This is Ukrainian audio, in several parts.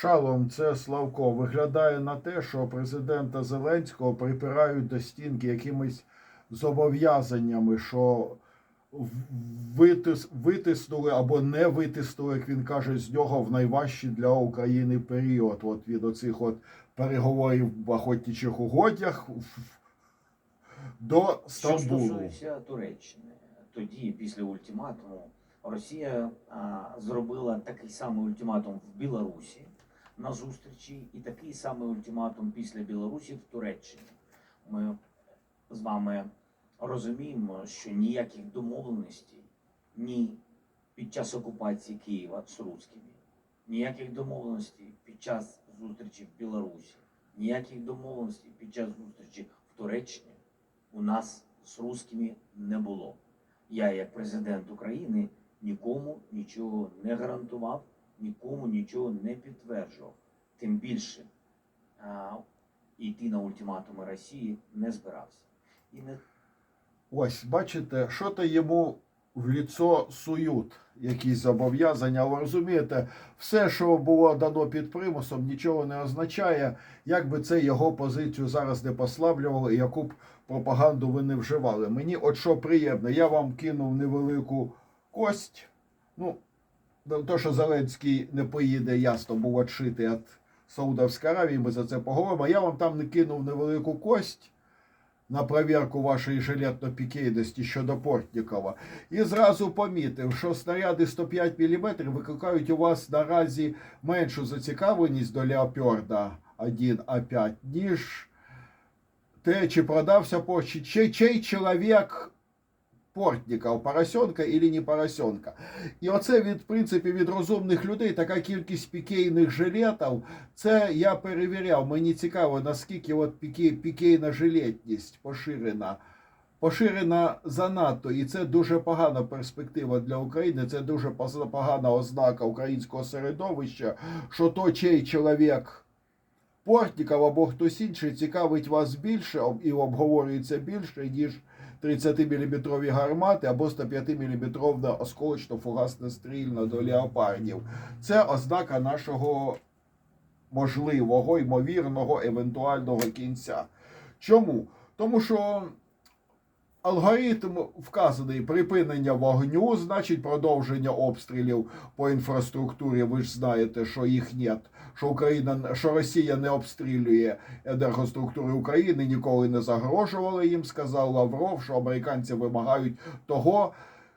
Шалом, це Славко. Виглядає на те, що президента Зеленського припирають до стінки якимись зобов'язаннями, що витис, витиснули або не витиснули, як він каже, з нього в найважчий для України період. От від оцих от переговорів в охотничих угодях до Що стосується Туреччини, тоді, після ультиматуму, Росія а, зробила такий самий ультиматум в Білорусі на зустрічі, і такий самий ультиматум після Білорусі в Туреччині. Ми з вами розуміємо, що ніяких домовленостей ні під час окупації Києва з русскими, ніяких домовленостей під час зустрічі в Білорусі, ніяких домовленостей під час зустрічі в Туреччині у нас з русскими не було. Я, як президент України, нікому нічого не гарантував, нікому нічого не підтверджував. Тим більше а, йти на ультиматуми Росії не збирався. І не Ось, бачите, що то йому в ліцо сують якісь зобов'язання, але розумієте, все, що було дано під примусом, нічого не означає, як би це його позицію зараз не послаблювало і яку б пропаганду ви не вживали. Мені от що приємно, я вам кинув невелику кость. Ну, то, що Зеленський не поїде, ясно було відшити від Саудовської Аравії, ми за це поговоримо. Я вам там не кинув невелику кость на перевірку вашої жилетно-пікейності щодо Портнікова. І зразу помітив, що снаряди 105 мм викликають у вас наразі меншу зацікавленість до Леопарда 1А5, ніж те, чи продався по чи, чей, чей чоловік Портніков, поросенка или не поросенка. І оце від в принципі від розумних людей така кількість пікейних жилетів. Це я перевіряв. Мені цікаво, наскільки от пікей, пікейна жилетність поширена. Поширена занадто, і це дуже погана перспектива для України. Це дуже погана ознака українського середовища, що то чей чоловік Портніков або хтось інший цікавить вас більше і обговорюється більше, ніж 30-мм гармати або 105-мм осколочно-фугасна стрільна до леопардів. Це ознака нашого можливого, ймовірного, евентуального кінця. Чому? Тому що алгоритм вказаний припинення вогню, значить продовження обстрілів по інфраструктурі. Ви ж знаєте, що їх нет, що Україна, що Росія не обстрілює енергоструктури України, ніколи не загрожували їм, сказав Лавров, що американці вимагають того.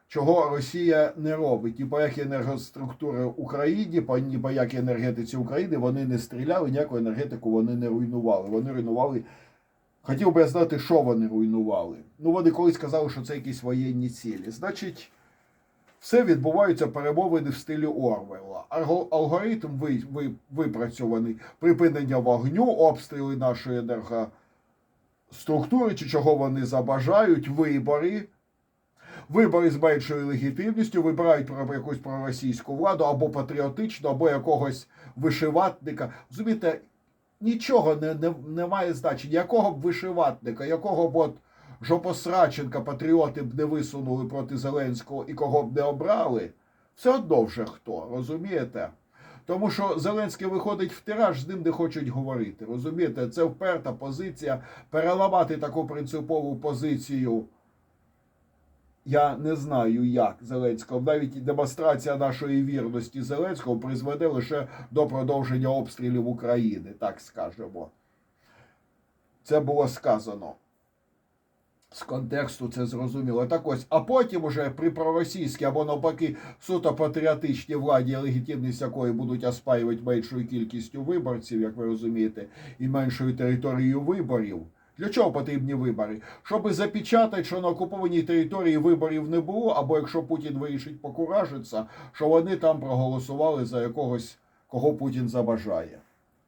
Чого Росія не робить, і по як енергоструктури Україні, ні по як енергетиці України вони не стріляли, ніяку енергетику вони не руйнували. Вони руйнували. Хотів би я знати, що вони руйнували. Ну, вони колись казали, що це якісь воєнні цілі. Значить, все відбуваються перемовини в стилі Орвелла. Алгоритм ви, ви, випрацьований припинення вогню, обстріли нашої енергоструктури, чи чого вони забажають, вибори. Вибори з меншою легітимністю вибирають про якусь проросійську владу або патріотичну, або якогось вишиватника. Розумієте, нічого не, не, не має значення. Якого б вишиватника, якого б от Жопосраченка патріоти б не висунули проти Зеленського і кого б не обрали, все одно вже хто, розумієте? Тому що Зеленський виходить в тираж, з ним не хочуть говорити. Розумієте, це вперта позиція. Переламати таку принципову позицію. Я не знаю, як Зеленського. Навіть демонстрація нашої вірності Зеленського призведе лише до продовження обстрілів України, так скажемо. Це було сказано. З контексту це зрозуміло. Так ось, а потім уже при проросійській або навпаки суто патріотичній владі, легітимність якої будуть оспаювати меншою кількістю виборців, як ви розумієте, і меншою територією виборів. Для чого потрібні вибори? Щоб запечатати, що на окупованій території виборів не було, або якщо Путін вирішить покуражитися, що вони там проголосували за якогось, кого Путін забажає.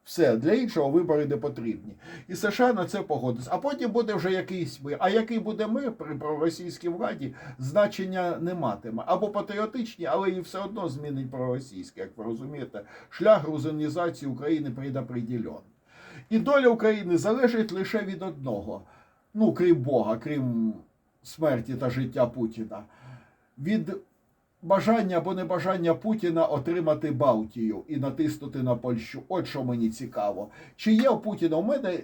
Все, для іншого вибори не потрібні. І США на це погодиться. А потім буде вже якийсь мир. А який буде мир при проросійській владі, значення не матиме. Або патріотичні, але і все одно змінить проросійське, як ви розумієте. Шлях грузинізації України предопределен. І доля України залежить лише від одного. Ну, крім Бога, крім смерті та життя Путіна. Від бажання або небажання Путіна отримати Балтію і натиснути на Польщу. От що мені цікаво. Чи є у Путіна? У мене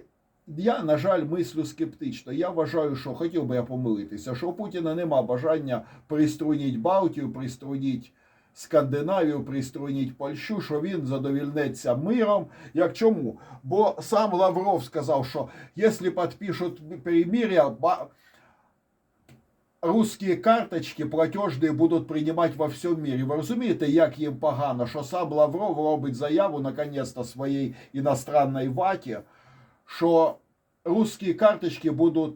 я, на жаль, мислю скептично. Я вважаю, що хотів би я помилитися, що у Путіна нема бажання приструніть Балтію, приструніть Скандинавію, приструніть Польщу, що він задовільнеться миром. Як чому? Бо сам Лавров сказав, що якщо підпишуть перемир'я, русські карточки платежні будуть приймати во всьому мірі. Ви розумієте, як їм погано, що сам Лавров робить заяву наконец-то своїй іностранній ваті, що русские карточки будут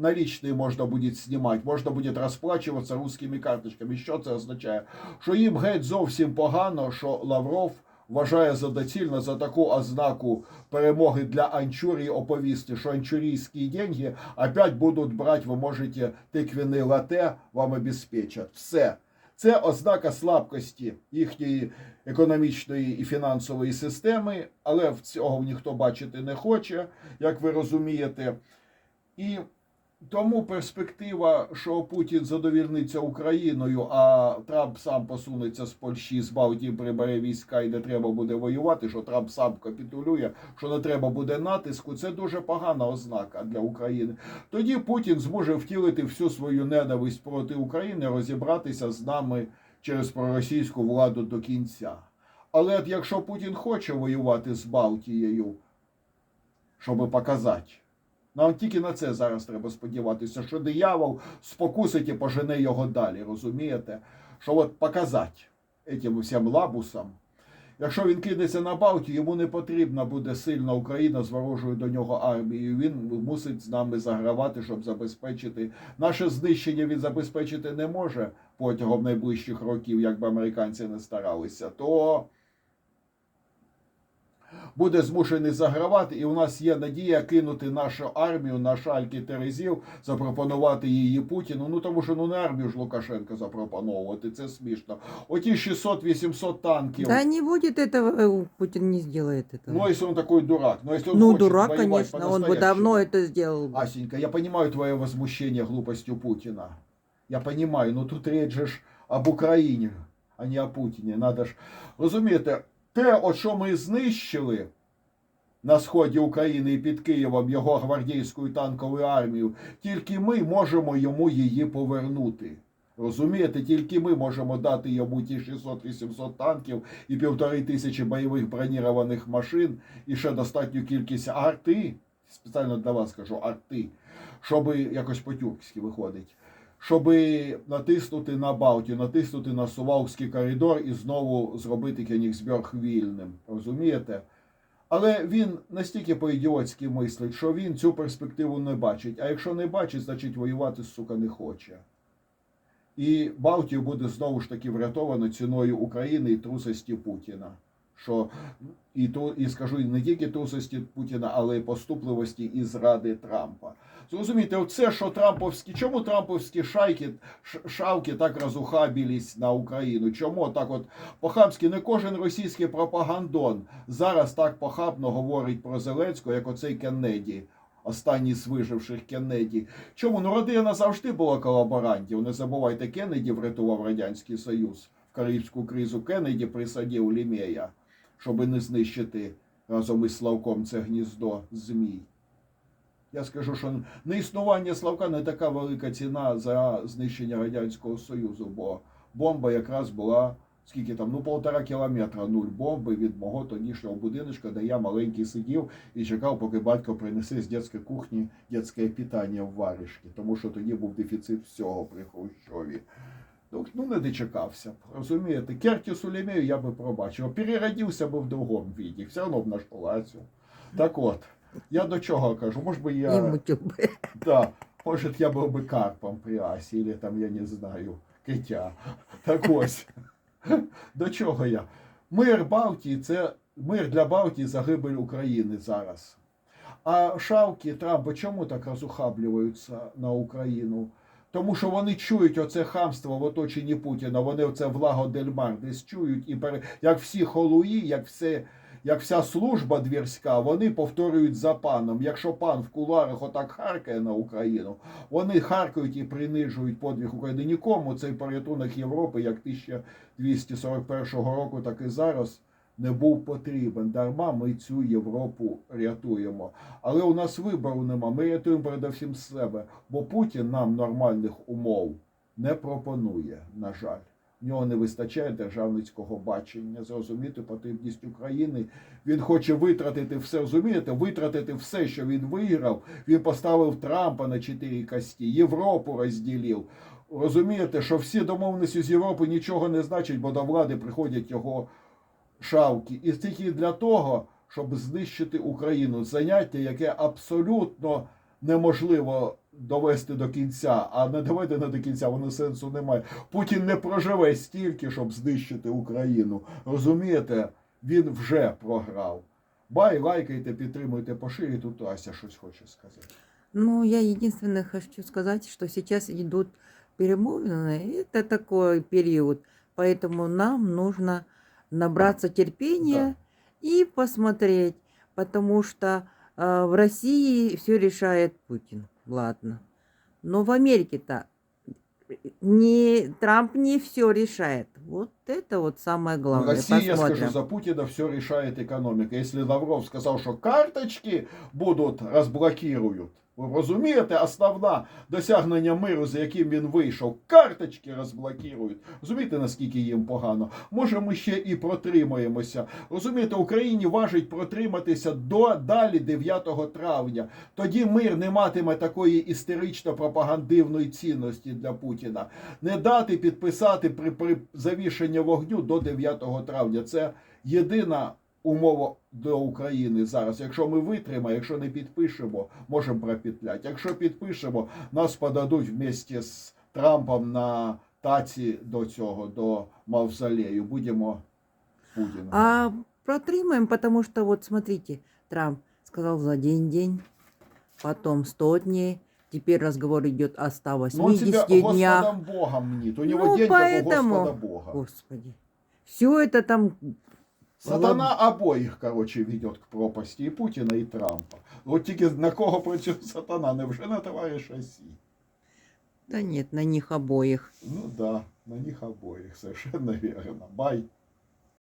наличные можна буде знімати, можна буде розплачуватися русскими карточками. Що це означає? Що їм геть зовсім погано, що Лавров вважає за доцільно за таку ознаку перемоги для Анчурії оповісти, що анчурійські деньги опять будуть брати, ви можете тиквіни лате, вам обезпечать. Все. Це ознака слабкості їхньої економічної і фінансової системи, але в цього ніхто бачити не хоче, як ви розумієте. І тому перспектива, що Путін задовільниться Україною, а Трамп сам посунеться з Польщі, з Балтії, прибере війська і не треба буде воювати, що Трамп сам капітулює, що не треба буде натиску, це дуже погана ознака для України. Тоді Путін зможе втілити всю свою ненависть проти України, розібратися з нами через проросійську владу до кінця. Але якщо Путін хоче воювати з Балтією, щоб показати. Нам тільки на це зараз треба сподіватися, що диявол спокусить і пожене його далі, розумієте? Що от показати этим всім лабусам. Якщо він кинеться на Балтію, йому не потрібна буде сильна Україна з ворожою до нього армією. Він мусить з нами загравати, щоб забезпечити наше знищення. Він забезпечити не може протягом найближчих років, як би американці не старалися. То буде змушений загравати, і у нас є надія кинути нашу армію на шальки Терезів, запропонувати її Путіну. Ну тому що ну не армію ж Лукашенка запропоновувати. Це смішно. Оті 600-800 танків. Да не будет этого, э, Путин не сделает этого. Ну, если он такой дурак, но если он ну, хочет дурак, воевать конечно, он бы по-настоящему. давно это сделал. бы. Асенька, я понимаю твое возмущение глупостью Путина. Я понимаю, но тут речь же ж об Україні, а не о Путіні. Надо ж розумієте, те, що ми знищили на сході України і під Києвом його гвардійську і танкову армію, тільки ми можемо йому її повернути. Розумієте, тільки ми можемо дати йому ті 600-800 танків і півтори тисячі бойових бронірованих машин, і ще достатню кількість арти, спеціально для вас кажу, арти, щоб якось по-тюркськи виходить, щоб натиснути на Балтію, натиснути на Сувалський коридор і знову зробити Кенігсберг вільним. Розумієте? Але він настільки по-ідіотськи мислить, що він цю перспективу не бачить. А якщо не бачить, значить воювати, сука, не хоче. І Балтію буде знову ж таки врятовано ціною України і трусості Путіна. Що і ту, і скажу не тільки трусості Путіна, але й поступливості і зради Трампа. Зрозумійте, оце, що Трамповські, чому Трамповські шайки, шавки так розухабілись на Україну? Чому так от по-хамськи не кожен російський пропагандон зараз так похабно говорить про Зеленського, як оцей Кеннеді, останній з виживших Кеннеді. Чому? Ну родина завжди була колаборантів. Не забувайте, Кеннеді врятував Радянський Союз. В Карибську кризу Кеннеді присадив Лімея, щоб не знищити разом із Славком це гніздо змій. Я скажу, що неіснування Славка не така велика ціна за знищення Радянського Союзу, бо бомба якраз була скільки там, ну полтора кілометра нуль бомби від мого тодішнього будиночка, де я маленький сидів і чекав, поки батько принесе з дитячої кухні дитяче питання в варішки, тому що тоді був дефіцит всього при Хрущові. Ну, ну не дочекався. б, Розумієте, Керті Сулемею я би пробачив. Переродився би в другому віді, все одно б наш палацю. Так от, я до чого кажу? Може би я. Не мутил бы. Да, может, я был бы карпом при Асі, или там, я не знаю, киття. Так ось. До чого я? Мир Балтії це мир для Балтії загибель України зараз. А шавки Трампа чому так розухаблюються на Україну? Тому що вони чують оце хамство в оточенні Путіна, вони оце влаго Дельмар десь чують, і пере... як всі холуї, як все, як вся служба двірська, вони повторюють за паном. Якщо пан в куларах отак харкає на Україну, вони харкають і принижують подвиг України. Нікому цей порятунок Європи, як 1241 року, так і зараз. Не був потрібен. Дарма ми цю Європу рятуємо. Але у нас вибору нема. Ми рятуємо передовсім себе, бо Путін нам нормальних умов не пропонує, на жаль. В нього не вистачає державницького бачення, зрозуміти потрібність України. Він хоче витратити все, розумієте, витратити все, що він виграв. Він поставив Трампа на чотири кості, Європу розділив. Розумієте, що всі домовленості з Європи нічого не значать, бо до влади приходять його шавки. І тільки для того, щоб знищити Україну. Заняття, яке абсолютно неможливо довести до кінця, а не доведено до кінця, воно сенсу немає. Путін не проживе стільки, щоб знищити Україну. Розумієте, він вже програв. Бай, лайкайте, підтримуйте, поширюйте. Тут Ася щось хоче сказати. Ну, я единственное хочу сказать, что сейчас идут перемовины. Это такой период. Поэтому нам нужно набраться терпения и посмотреть. Потому что э, в России все решает Путин. Ладно. Но в Америке-то не, Трамп не все решает. Вот это вот самое главное. Россия, Посмотрим. скажу, за Путина все решает экономика. Если Лавров сказал, что карточки будуть розблокирують, ви розумієте, основне досягнення миру, за яким він вийшов, карточки розблокирують. Розумієте, наскільки їм погано? Може, ми ще і протримаємося. Розумієте, Україні важить протриматися до далі 9 травня. Тоді мир не матиме такої істерично пропагандивної цінності для Путіна. Не дати підписати при, при завішенні вогню до 9 травня. Це єдина умова для України зараз. Якщо ми витримаємо, якщо не підпишемо, можемо пропетляти. Якщо підпишемо, нас подадуть вместе з Трампом на таці до цього, до мавзолею. Будемо Путіна. А протримаем, потому что вот смотрите, Трамп сказал за день-день, потом 100 дней, теперь разговор идет о Но он себя 180 днях. Господом Богом мнит. У него Ну, день как у поэтому- Господа Бога. Господи. Все это там... Сатана обоїх, короче, ведет к пропасти. І Путіна, і Трампа. От тільки на кого працює сатана, невже на товариша Сі? Да нет, на них обоих. Ну да, на них обоих, совершенно верно. Бай.